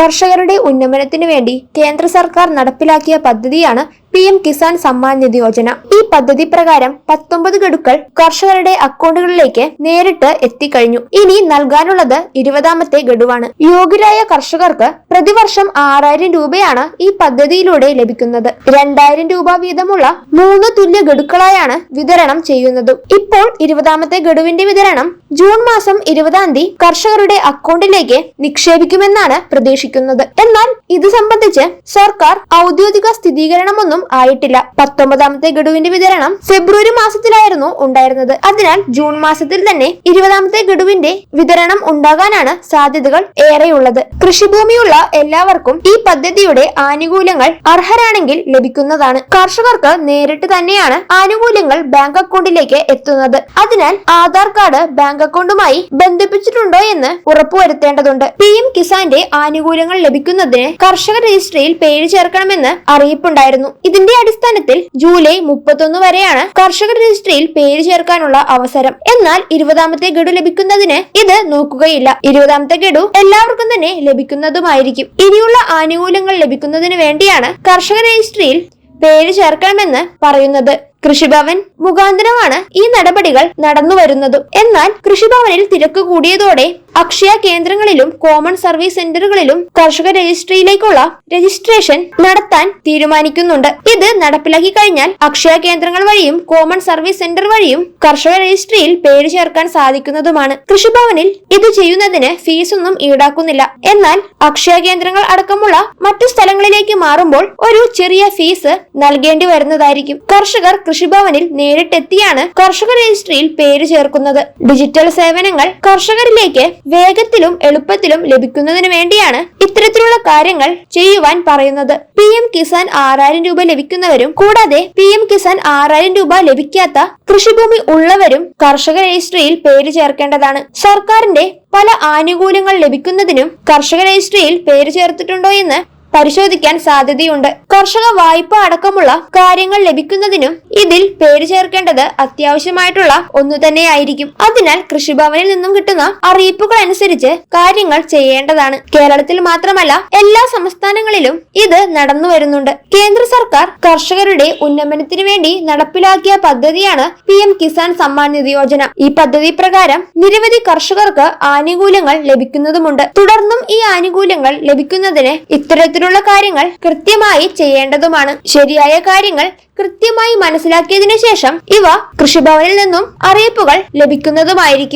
കർഷകരുടെ ഉന്നമനത്തിനു വേണ്ടി കേന്ദ്ര സർക്കാർ നടപ്പിലാക്കിയ പദ്ധതിയാണ് പി എം കിസാൻ സമ്മാൻ നിധി യോജന. ഈ പദ്ധതി പ്രകാരം പത്തൊമ്പത് ഗഡുക്കൾ കർഷകരുടെ അക്കൗണ്ടുകളിലേക്ക് നേരിട്ട് എത്തിക്കഴിഞ്ഞു. ഇനി നൽകാനുള്ളത് ഇരുപതാമത്തെ ഗഡുവാണ്. യോഗ്യരായ കർഷകർക്ക് പ്രതിവർഷം ആറായിരം രൂപയാണ് ഈ പദ്ധതിയിലൂടെ ലഭിക്കുന്നത്. രണ്ടായിരം രൂപ വീതമുള്ള മൂന്ന് തുല്യ ഗഡുക്കളായാണ് വിതരണം ചെയ്യുന്നത്. ഇപ്പോൾ ഇരുപതാമത്തെ ഗഡുവിന്റെ വിതരണം ജൂൺ മാസം ഇരുപതാം തീയതി കർഷകരുടെ അക്കൗണ്ടിലേക്ക് നിക്ഷേപിക്കുമെന്നാണ് പ്രതീക്ഷിക്കുന്നത്. എന്നാൽ ഇത് സംബന്ധിച്ച് സർക്കാർ ഔദ്യോഗിക സ്ഥിരീകരണമൊന്നും ആയിട്ടില്ല. പത്തൊമ്പതാമത്തെ ഗഡുവിന്റെ വിതരണം ഫെബ്രുവരി മാസത്തിലായിരുന്നു ഉണ്ടായിരുന്നത്. അതിനാൽ ജൂൺ മാസത്തിൽ തന്നെ ഇരുപതാമത്തെ ഗഡുവിന്റെ വിതരണം ഉണ്ടാകാനാണ് സാധ്യതകൾ ഏറെയുള്ളത്. കൃഷിഭൂമിയുള്ള എല്ലാവർക്കും ഈ പദ്ധതിയുടെ ആനുകൂല്യങ്ങൾ അർഹരാണെങ്കിൽ ലഭിക്കുന്നതാണ്. കർഷകർക്ക് നേരിട്ട് തന്നെയാണ് ആനുകൂല്യങ്ങൾ ബാങ്ക് അക്കൗണ്ടിലേക്ക് എത്തുന്നത്. അതിനാൽ ആധാർ കാർഡ് ബാങ്ക് അക്കൗണ്ടുമായി ബന്ധിപ്പിച്ചിട്ടുണ്ടോ എന്ന് ഉറപ്പുവരുത്തേണ്ടതുണ്ട്. പി എം കിസാന്റെ ആനുകൂല്യങ്ങൾ ലഭിക്കുന്നതിന് കർഷക രജിസ്ട്രിയിൽ പേര് ചേർക്കണമെന്ന് അറിയിപ്പുണ്ടായിരുന്നു. ഇതിന്റെ അടിസ്ഥാനത്തിൽ ജൂലൈ മുപ്പത്തൊന്ന് വരെയാണ് കർഷക രജിസ്ട്രിയിൽ പേര് ചേർക്കാനുള്ള അവസരം. എന്നാൽ ഇരുപതാമത്തെ ഗഡു ലഭിക്കുന്നതിന് ഇത് നോക്കുകയില്ല. ഇരുപതാമത്തെ ഗഡു എല്ലാവർക്കും തന്നെ ലഭിക്കുന്നതുമായിരിക്കും. ഇനിയുള്ള ആനുകൂല്യങ്ങൾ ലഭിക്കുന്നതിന് വേണ്ടിയാണ് കർഷക രജിസ്ട്രിയിൽ പേര് ചേർക്കണമെന്ന് പറയുന്നത്. കൃഷിഭവൻ മുഖാന്തരമാണ് ഈ നടപടികൾ നടന്നു വരുന്നത്. എന്നാൽ കൃഷിഭവനിൽ തിരക്ക് കൂടിയതോടെ അക്ഷയ കേന്ദ്രങ്ങളിലും കോമൺ സർവീസ് സെന്ററുകളിലും കർഷക രജിസ്ട്രിയിലേക്കുള്ള രജിസ്ട്രേഷൻ നടത്താൻ തീരുമാനിക്കുന്നുണ്ട്. ഇത് നടപ്പിലാക്കി കഴിഞ്ഞാൽ അക്ഷയ കേന്ദ്രങ്ങൾ വഴിയും കോമൺ സർവീസ് സെന്റർ വഴിയും കർഷക രജിസ്ട്രിയിൽ പേര് ചേർക്കാൻ സാധിക്കുന്നതുമാണ്. കൃഷിഭവനിൽ ഇത് ചെയ്യുന്നതിന് ഫീസൊന്നും ഈടാക്കുന്നില്ല. എന്നാൽ അക്ഷയ കേന്ദ്രങ്ങൾ അടക്കമുള്ള മറ്റു സ്ഥലങ്ങളിലേക്ക് മാറുമ്പോൾ ഒരു ചെറിയ ഫീസ് നൽകേണ്ടി വരുന്നതായിരിക്കും. കർഷകർ കൃഷിഭവനിൽ നേരിട്ടെത്തിയാണ് കർഷക രജിസ്ട്രിയിൽ പേര് ചേർക്കുന്നത്. ഡിജിറ്റൽ സേവനങ്ങൾ കർഷകരിലേക്ക് വേഗത്തിലും എളുപ്പത്തിലും ലഭിക്കുന്നതിന് വേണ്ടിയാണ് ഇത്തരത്തിലുള്ള കാര്യങ്ങൾ ചെയ്യുവാൻ പറയുന്നത്. പി എം കിസാൻ ആറായിരം രൂപ ലഭിക്കുന്നവരും കൂടാതെ പി എം കിസാൻ ആറായിരം രൂപ ലഭിക്കാത്ത കൃഷിഭൂമി ഉള്ളവരും കർഷക രജിസ്ട്രിയിൽ പേര് ചേർക്കേണ്ടതാണ്. സർക്കാരിന്റെ പല ആനുകൂല്യങ്ങൾ ലഭിക്കുന്നതിനും കർഷക രജിസ്ട്രിയിൽ പേര് ചേർത്തിട്ടുണ്ടോ എന്ന് പരിശോധിക്കാൻ സാധ്യതയുണ്ട്. കർഷക വായ്പ അടക്കമുള്ള കാര്യങ്ങൾ ലഭിക്കുന്നതിനും ഇതിൽ പേര് ചേർക്കേണ്ടത് അത്യാവശ്യമായിട്ടുള്ള ഒന്നു തന്നെയായിരിക്കും. അതിനാൽ കൃഷിഭവനിൽ നിന്നും കിട്ടുന്ന അറിയിപ്പുകൾ അനുസരിച്ച് കാര്യങ്ങൾ ചെയ്യേണ്ടതാണ്. കേരളത്തിൽ മാത്രമല്ല എല്ലാ സംസ്ഥാനങ്ങളിലും ഇത് നടന്നു വരുന്നുണ്ട്. കേന്ദ്ര സർക്കാർ കർഷകരുടെ ഉന്നമനത്തിനു വേണ്ടി നടപ്പിലാക്കിയ പദ്ധതിയാണ് പി എം കിസാൻ സമ്മാൻ നിധി യോജന. ഈ പദ്ധതി പ്രകാരം നിരവധി കർഷകർക്ക് ആനുകൂല്യങ്ങൾ ലഭിക്കുന്നതുമുണ്ട്. തുടർന്നും ഈ ആനുകൂല്യങ്ങൾ ലഭിക്കുന്നതിന് ഇത്തരത്തിലുള്ള കാര്യങ്ങൾ കൃത്യമായി ചെയ്യേണ്ടതുമാണ്. ശരിയായ കാര്യങ്ങൾ കൃത്യമായി മനസ്സിലാക്കിയതിനു ശേഷം ഇവ കൃഷിഭവനിൽ നിന്നും അറിയിപ്പുകൾ ലഭിക്കുന്നതുമായിരിക്കും.